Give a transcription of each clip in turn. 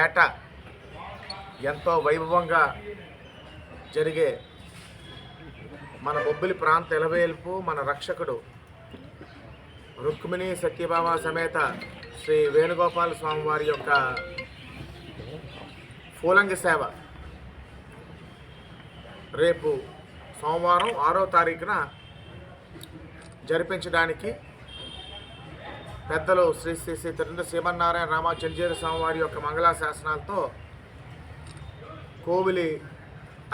ఏటా ఎంతో వైభవంగా జరిగే మన బొబ్బిలి ప్రాంత ఎలవేల్పు మన రక్షకుడు రుక్మిణి సత్యభామ సమేత శ్రీ వేణుగోపాల స్వామి వారి యొక్క పూలంగి సేవ. రేపు సోమవారం ఆరో తారీఖున జరిపించడానికి పెద్దలు శ్రీ శ్రీ శ్రీ తిరుండ శ్రీమన్నారాయణ రామాచంద్రేశ్వర స్వామి వారి యొక్క మంగళా శాసనాలతో కోవిలి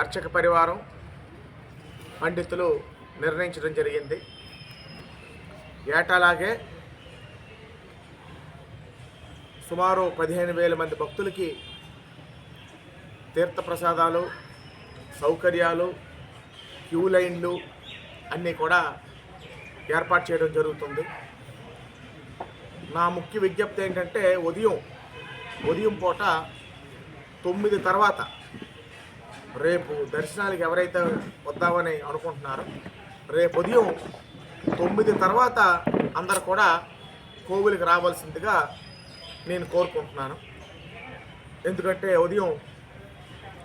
అర్చక పరివారం పండితులు నిర్ణయించడం జరిగింది. ఏటాలాగే సుమారు పదిహేను వేల మంది భక్తులకి తీర్థప్రసాదాలు సౌకర్యాలు క్యూ లైన్లు అన్నీ కూడా ఏర్పాటు చేయడం జరుగుతుంది. నా ముఖ్య విజ్ఞప్తి ఏంటంటే ఉదయం ఉదయం పూట తొమ్మిది తర్వాత రేపు దర్శనానికి ఎవరైతే వద్దామని అనుకుంటున్నారో రేపు ఉదయం తొమ్మిది తర్వాత అందరు కూడా కోవిలికి రావాల్సిందిగా నేను కోరుకుంటున్నాను. ఎందుకంటే ఉదయం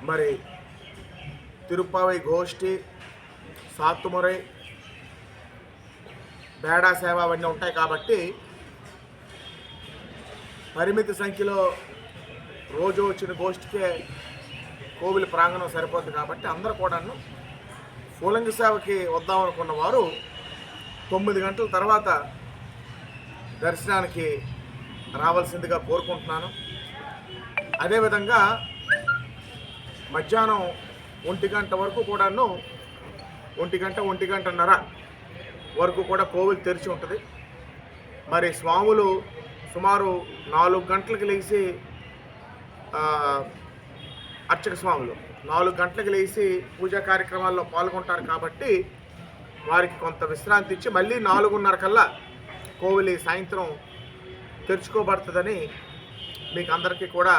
మరి తిరుపావై గోష్ఠి సాత్తుమురై బేడా సేవ అవన్నీ ఉంటాయి కాబట్టి పరిమిత సంఖ్యలో రోజు వచ్చిన గోష్ఠికే కోవిల ప్రాంగణం సరిపోద్ది కాబట్టి అందరూ కూడాను పూలంగి సేవకి వద్దామనుకున్న వారు తొమ్మిది గంటల తర్వాత దర్శనానికి రావాల్సిందిగా కోరుకుంటున్నాను. అదేవిధంగా మధ్యాహ్నం ఒంటి గంట వరకు కూడాను ఒంటి గంట ఒంటి గంటన్నర వరకు కూడా కోవిల్ తెరిచి ఉంటుంది. మరి స్వాములు సుమారు నాలుగు గంటలకు లేచి అర్చక స్వాములు నాలుగు గంటలకు లేచి పూజా కార్యక్రమాల్లో పాల్గొంటారు కాబట్టి వారికి కొంత విశ్రాంతి ఇచ్చి మళ్ళీ నాలుగున్నర కల్లా కోవిలి సాయంత్రం తెరుచుకోబడుతుందని మీకు అందరికీ కూడా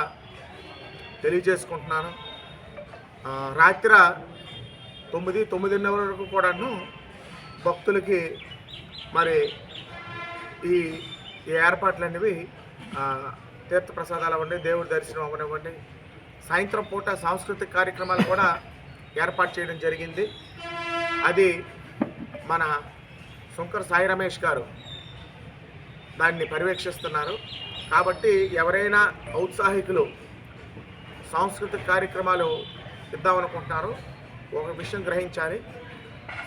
తెలియజేసుకుంటున్నాను. రాత్రి తొమ్మిది తొమ్మిదిన్నర వరకు కూడాను భక్తులకి మరి ఈ ఈ ఏర్పాట్లు అనేవి తీర్థప్రసాదాలు అవ్వండి దేవుడి దర్శనం అవ్వనివ్వండి సాయంత్రం పూట సాంస్కృతిక కార్యక్రమాలు కూడా ఏర్పాటు చేయడం జరిగింది. అది మన శంకర్ సాయి రమేష్ గారు దాన్ని పర్యవేక్షిస్తున్నారు. కాబట్టి ఎవరైనా ఔత్సాహికులు సాంస్కృతిక కార్యక్రమాలు ఇద్దామనుకుంటున్నారు ఒక విషయం గ్రహించాలి.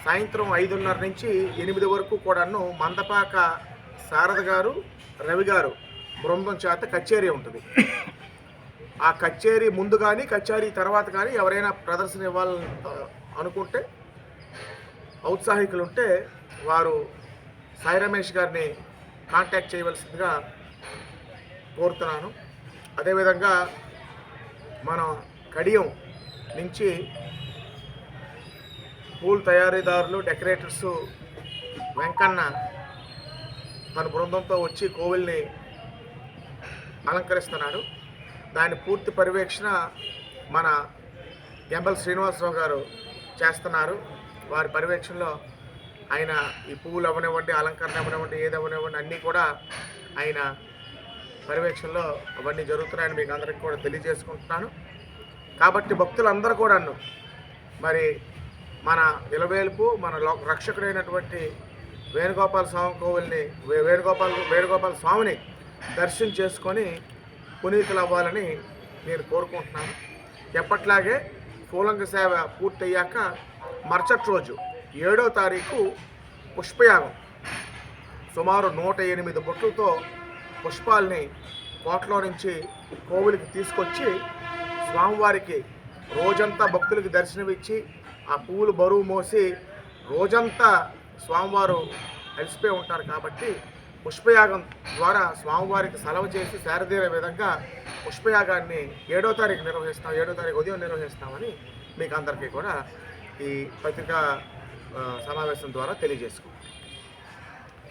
సాయంత్రం ఐదున్నర నుంచి ఎనిమిది వరకు కూడాను మందపాక శారద గారు రవి గారు బృందం చేత కచేరీ ఉంటుంది. ఆ కచేరీ ముందు కానీ కచేరీ తర్వాత కానీ ఎవరైనా ప్రదర్శన ఇవ్వాలని అనుకుంటే ఔత్సాహికులు ఉంటే వారు సాయి రమేష్ గారిని కాంటాక్ట్ చేయవలసిందిగా కోరుతున్నాను. అదేవిధంగా మన కడియం నుంచి పూల్ తయారీదారులు డెకరేటర్స్ వెంకన్న తన బృందంతో వచ్చి కోవిల్ని అలంకరిస్తున్నాడు. దాని పూర్తి పర్యవేక్షణ మన ఎంఎల్ శ్రీనివాసరావు గారు చేస్తున్నారు. వారి పర్యవేక్షణలో ఆయన ఈ పువ్వులు అవ్వనివ్వండి అలంకరణ అవ్వనివ్వండి ఏది అవనివ్వండి అన్నీ కూడా ఆయన పర్యవేక్షణలో అవన్నీ జరుగుతున్నాయని మీకు అందరికీ కూడా తెలియజేసుకుంటున్నాను. కాబట్టి భక్తులందరూ కూడాను మరి మన ఇలవేల్పు మన లో- రక్షకుడైనటువంటి వేణుగోపాల స్వామి కోవిల్ని వేణుగోపాల్ వేణుగోపాల స్వామిని దర్శనం చేసుకొని పునీతులు అవ్వాలని నేను కోరుకుంటున్నాను. ఎప్పట్లాగే పూలంగ సేవ పూర్తయ్యాక మరుసటి రోజు ఏడో తారీఖు పుష్పయాగం. సుమారు నూట ఎనిమిది బొట్లతో పుష్పాల్ని కోటలో నుంచి కోవిలికి తీసుకొచ్చి స్వామివారికి రోజంతా భక్తులకి దర్శనమిచ్చి ఆ పువ్వులు బరువు మోసి రోజంతా స్వామివారు అలసిపోయి ఉంటారు కాబట్టి పుష్పయాగం ద్వారా స్వామివారికి సెలవు చేసి శారదీరే విధంగా పుష్పయాగాన్ని ఏడో తారీఖు నిర్వహిస్తాం ఏడో తారీఖు ఉదయం నిర్వహిస్తామని మీకు అందరికీ కూడా ఈ పత్రికా సమావేశం ద్వారా తెలియజేసుకుంటాం